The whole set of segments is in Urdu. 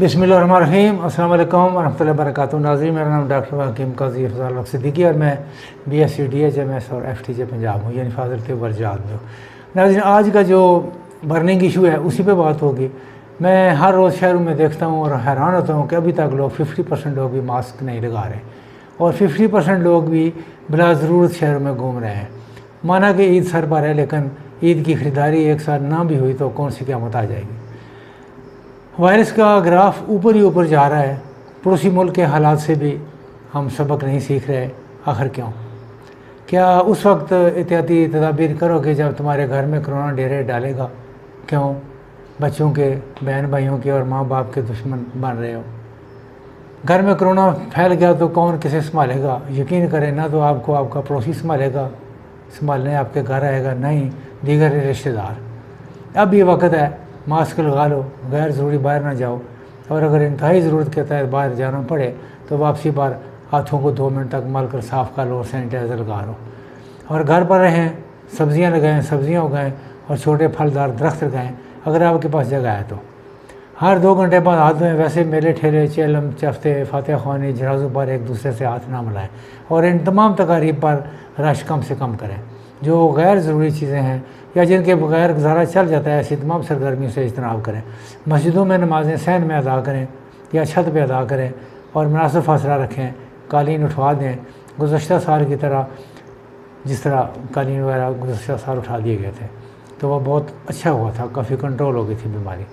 بسم اللہ الرحمن الرحیم السلام علیکم ورحمۃ اللہ وبرکاتہ ناظرین میرا نام ڈاکٹر حکیم قاضی افضال الحق صدیقی اور میں B S C D H M S اور ایف ٹی جے پنجاب ہوں یعنی فاضل ورجات میں ہوں ناظرین آج کا جو برننگ ایشو ہے اسی پہ بات ہوگی میں ہر روز شہروں میں دیکھتا ہوں اور حیران ہوتا ہوں کہ ابھی تک لوگ ففٹی پرسینٹ لوگ بھی ماسک نہیں لگا رہے اور ففٹی پرسینٹ لوگ بھی بلا ضرورت شہروں میں گھوم رہے ہیں مانا کہ عید سر پر ہے لیکن عید کی خریداری ایک ساتھ نہ بھی ہوئی تو کون سی قیامت آ جائے گی وائرس کا گراف اوپر ہی اوپر جا رہا ہے۔ پڑوسی ملک کے حالات سے بھی ہم سبق نہیں سیکھ رہے۔ آخر کیوں؟ کیا اس وقت احتیاطی تدابیر کرو گے جب تمہارے گھر میں کرونا ڈیرے ڈالے گا؟ کیوں؟ بچوں کے، بہن بھائیوں کے اور ماں باپ کے دشمن بن رہے ہو۔ گھر میں کرونا پھیل گیا تو کون کسے سنبھالے گا؟ یقین کرے نہ تو آپ کو آپ کا پڑوسی سنبھالے گا۔ سنبھالنے آپ کے گھر آئے گا، نہیں، دیگر رشتہ دار۔ اب یہ وقت ہے۔ ماسک لگا لو، غیر ضروری باہر نہ جاؤ۔ اور اگر انتہائی ضرورت کے تحت باہر جانا پڑے تو واپسی بار ہاتھوں کو دو منٹ تک مل کر صاف کر لو اور سینیٹائزر لگا لو۔ اور گھر پر رہیں، سبزیاں لگائیں، سبزیاں اگائیں اور چھوٹے پھلدار درخت لگائیں، اگر آپ کے پاس جگہ ہے تو۔ ہر دو گھنٹے بعد ہاتھ میں ویسے میلے، ٹھیلے، چیلم، چفتے، فاتح خوانی جرازوں پر ایک دوسرے سے ہاتھ نہ ملائیں۔ اور ان تمام تقاریب پر رش کم سے کم کریں۔ جو غیر ضروری چیزیں ہیں یا جن کے بغیر گزارا چل جاتا ہے، ایسی تمام سرگرمیوں سے اجتناب کریں۔ مسجدوں میں نمازیں سین میں ادا کریں یا چھت پہ ادا کریں اور مناسب فاصلہ رکھیں، قالین اٹھوا دیں۔ گزشتہ سال کی طرح جس طرح قالین وغیرہ گزشتہ سال اٹھا دیے گئے تھے، تو وہ بہت اچھا ہوا تھا، کافی کنٹرول ہو گئی تھی بیماری۔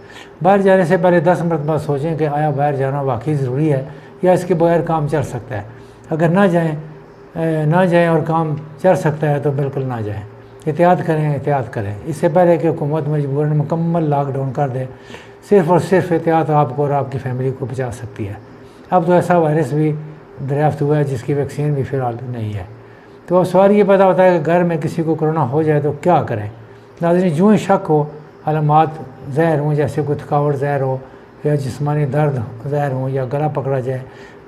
باہر جانے سے پہلے دس مرتبہ سوچیں کہ آیا باہر جانا واقعی ضروری ہے یا اس کے بغیر کام چل سکتا ہے۔ اگر نہ جائیں نہ جائیں اور کام چل سکتا ہے تو بالکل نہ جائیں۔ احتیاط کریں احتیاط کریں۔ اس سے پہلے کہ حکومت مجبور مکمل لاک ڈاؤن کر دے، صرف اور صرف احتیاط آپ کو اور آپ کی فیملی کو بچا سکتی ہے۔ اب تو ایسا وائرس بھی دریافت ہوا ہے جس کی ویکسین بھی فی الحال نہیں ہے۔ تو اب سوال یہ پتا ہوتا ہے کہ گھر میں کسی کو کرونا ہو جائے تو کیا کریں؟ ناظرین، جو ہی شک ہو، علامات زہر ہوں، جیسے کوئی تھکاوٹ زہر ہو یا جسمانی درد زہر ہوں یا گلا پکڑا جائے،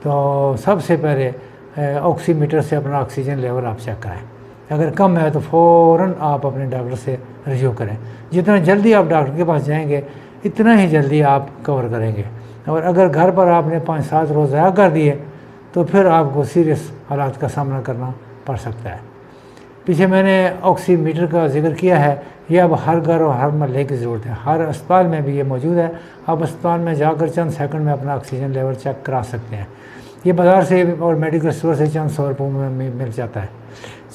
تو سب سے پہلے آکسی میٹر سے اپنا آکسیجن لیول آپ چیک کریں۔ اگر کم ہے تو فوراً آپ اپنے ڈاکٹر سے رجوع کریں۔ جتنا جلدی آپ ڈاکٹر کے پاس جائیں گے، اتنا ہی جلدی آپ کور کریں گے۔ اور اگر گھر پر آپ نے پانچ سات روز ضائع کر دیے، تو پھر آپ کو سیریس حالات کا سامنا کرنا پڑ سکتا ہے۔ پیچھے میں نے آکسی میٹر کا ذکر کیا ہے، یہ اب ہر گھر اور ہر محلے کی ضرورت ہے۔ ہر اسپتال میں بھی یہ موجود ہے۔ آپ اسپتال میں جا کر چند سیکنڈ میں اپنا آکسیجن لیول چیک کرا سکتے ہیں۔ یہ بازار سے اور میڈیکل اسٹور سے چند سو روپئے میں مل جاتا ہے۔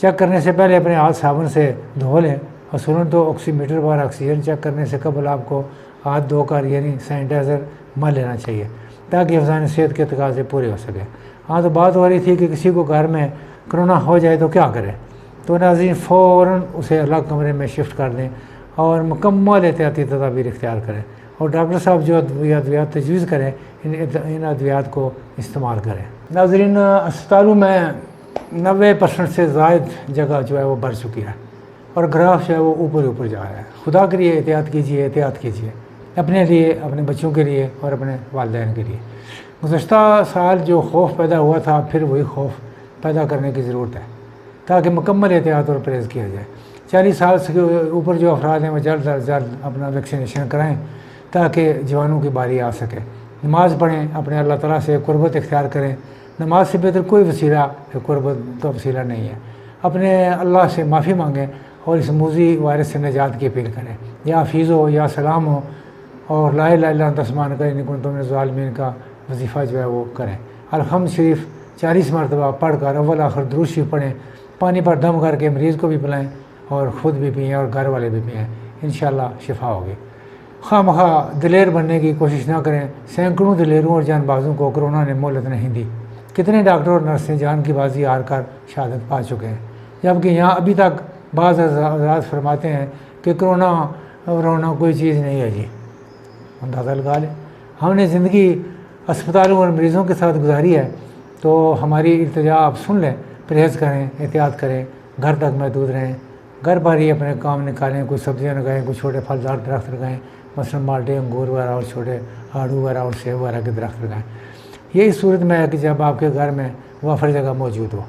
چیک کرنے سے پہلے اپنے ہاتھ صابن سے دھو لیں اور تو آکسی میٹر پر آکسیجن چیک کرنے سے قبل آپ کو ہاتھ دھو کر یعنی سینیٹائزر مل لینا چاہیے تاکہ افزان صحت کے تقاضے پورے ہو سکیں ہاں تو بات ہو رہی تھی کہ کسی کو گھر میں کرونا ہو جائے تو کیا کرے تو ناظرین، فوراً اسے الگ کمرے میں شفٹ کر دیں اور مکمل احتیاطی تدابیر اختیار کریں۔ اور ڈاکٹر صاحب جو ادویات تجویز کریں، ان ان ادویات کو استعمال کریں۔ ناظرین، اسپتالوں میں نوے پرسنٹ سے زائد جگہ جو ہے وہ بڑھ چکی ہے اور گراف جو ہے وہ اوپر اوپر جا رہا ہے۔ خدا کے لیے احتیاط کیجیے احتیاط کیجیے۔ اپنے لیے، اپنے بچوں کے لیے اور اپنے والدین کے لیے۔ گزشتہ سال جو خوف پیدا ہوا تھا، پھر وہی خوف پیدا کرنے کی ضرورت ہے تاکہ مکمل احتیاط اور پرہیز کیا جائے۔ چالیس سال سے اوپر جو افراد ہیں، وہ جلد از جلد اپنا ویکسینیشن کرائیں۔ تاکہ جوانوں کی باری آ سکے۔ نماز پڑھیں، اپنے اللہ تعالیٰ سے قربت اختیار کریں۔ نماز سے بہتر کوئی وسیلہ قربت کا وسیلہ نہیں ہے۔ اپنے اللہ سے معافی مانگیں اور اس موزی وائرس سے نجات کی اپیل کریں۔ یا حفیظ ہو، یا سلام ہو اور لا الہ الا تسمان کریں نکن تم ظالمین کا وظیفہ جو ہے وہ کریں۔ الحمد شریف، چالیس مرتبہ پڑھ کر اول آخر دروشی پڑھیں۔ پانی پر دم کر کے مریض کو بھی پلائیں اور خود بھی پئیں اور گھر والے بھی پئیں۔ انشاءاللہ شفا ہوگی۔ خواہ مخواہ دلیر بننے کی کوشش نہ کریں، سینکڑوں دلیروں اور جان بازوں کو کرونا نے مولت نہیں دی۔ کتنے ڈاکٹر اور نرسیں جان کی بازی ہار کر شہادت پا چکے ہیں۔ جبکہ یہاں ابھی تک بعض حضرات فرماتے ہیں کہ کرونا رونا کوئی چیز نہیں ہے جی۔ اندازہ لگا لیں۔ ہم نے زندگی اسپتالوں اور مریضوں کے ساتھ گزاری ہے تو ہماری التجا آپ سن لیں، پرہیز کریں، احتیاط کریں، گھر تک محدود رہیں۔ گھر پر ہی اپنے کام نکالیں کوئی سبزیاں لگائیں کوئی چھوٹے پھلدار درخت لگائیں۔ مثلاً مالٹے، انگور وغیرہ اور چھوٹے آڑو وغیرہ اور سیب وغیرہ کے درخت لگائیں یہی صورت میں ہے کہ جب آپ کے گھر میں وافر جگہ موجود ہو۔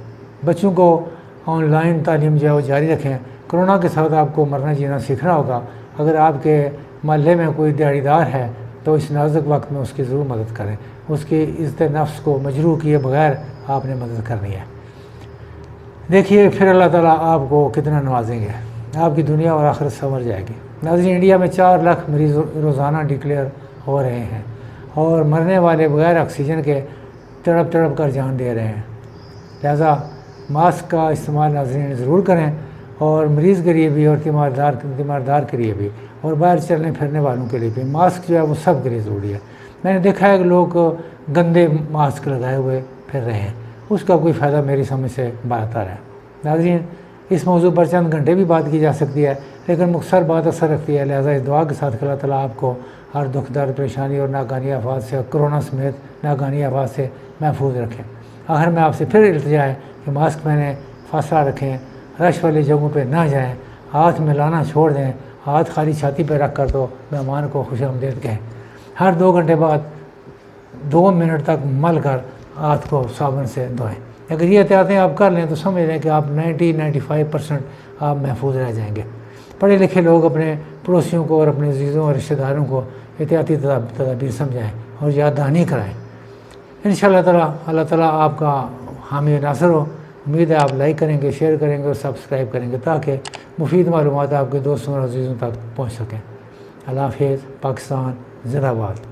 بچوں کو آن لائن تعلیم جو ہے وہ جاری رکھیں۔ کرونا کے ساتھ آپ کو مرنا جینا سیکھنا ہوگا۔ اگر آپ کے محلے میں کوئی دیہڑی دار ہے تو اس نازک وقت میں اس کی ضرور مدد کریں۔ اس کی عزت نفس کو مجروح کیے بغیر آپ نے مدد کرنی ہے۔ دیکھیے، پھر اللہ تعالیٰ آپ کو کتنا نوازیں گے۔ آپ کی دنیا اور آخرت سنور جائے گی۔ ناظرین، انڈیا میں چار لاکھ مریض روزانہ ڈکلیئر ہو رہے ہیں اور مرنے والے بغیر آکسیجن کے تڑپ تڑپ کر جان دے رہے ہیں۔ لہذا ماسک کا استعمال ناظرین ضرور کریں اور مریض کے لیے بھی اور تیماردار تیماردار کے لیے بھی اور باہر چلنے پھرنے والوں کے لیے بھی۔ ماسک جو ہے وہ سب کے لیے ضروری ہے۔ میں نے دیکھا ہے کہ لوگ گندے ماسک لگائے ہوئے پھر رہے ہیں۔ اس کا کوئی فائدہ میری سمجھ سے بات آ رہا ہے۔ ناظرین، اس موضوع پر چند گھنٹے بھی بات کی جا سکتی ہے۔ لیکن مختصر بات اثر رکھتی ہے، لہٰذا اس دعا کے ساتھ اللہ تعالیٰ آپ کو ہر دکھ، درد، پریشانی اور ناکانی آفات سے اور کرونا سمیت ناکانی آفات سے محفوظ رکھیں۔ آخر میں آپ سے پھر التجا ہے کہ ماسک پہنیں فاصلہ رکھیں، رش والی جگہوں پہ نہ جائیں، ہاتھ میں لانا چھوڑ دیں، ہاتھ خالی چھاتی پہ رکھ کر تو مہمان کو خوش آمدید کہیں۔ ہر دو گھنٹے بعد دو منٹ تک مل کر ہاتھ کو صابن سے دھوئیں۔ اگر یہ احتیاطیں آپ کر لیں تو سمجھ لیں کہ آپ نائنٹی نائنٹی فائیو پرسنٹ آپ محفوظ رہ جائیں گے۔ پڑھے لکھے لوگ اپنے پڑوسیوں کو اور اپنے عزیزوں اور رشتہ داروں کو احتیاطی تدابیر سمجھائیں اور یاد دہانی کرائیں۔ ان شاء اللہ تعالیٰ اللہ تعالیٰ آپ کا حامی ناصر ہو۔ امید ہے آپ لائک کریں گے، شیئر کریں گے اور سبسکرائب کریں گے تاکہ مفید معلومات آپ کے دوستوں اور عزیزوں تک پہنچ سکیں۔ اللہ حافظ، پاکستان زندہ باد۔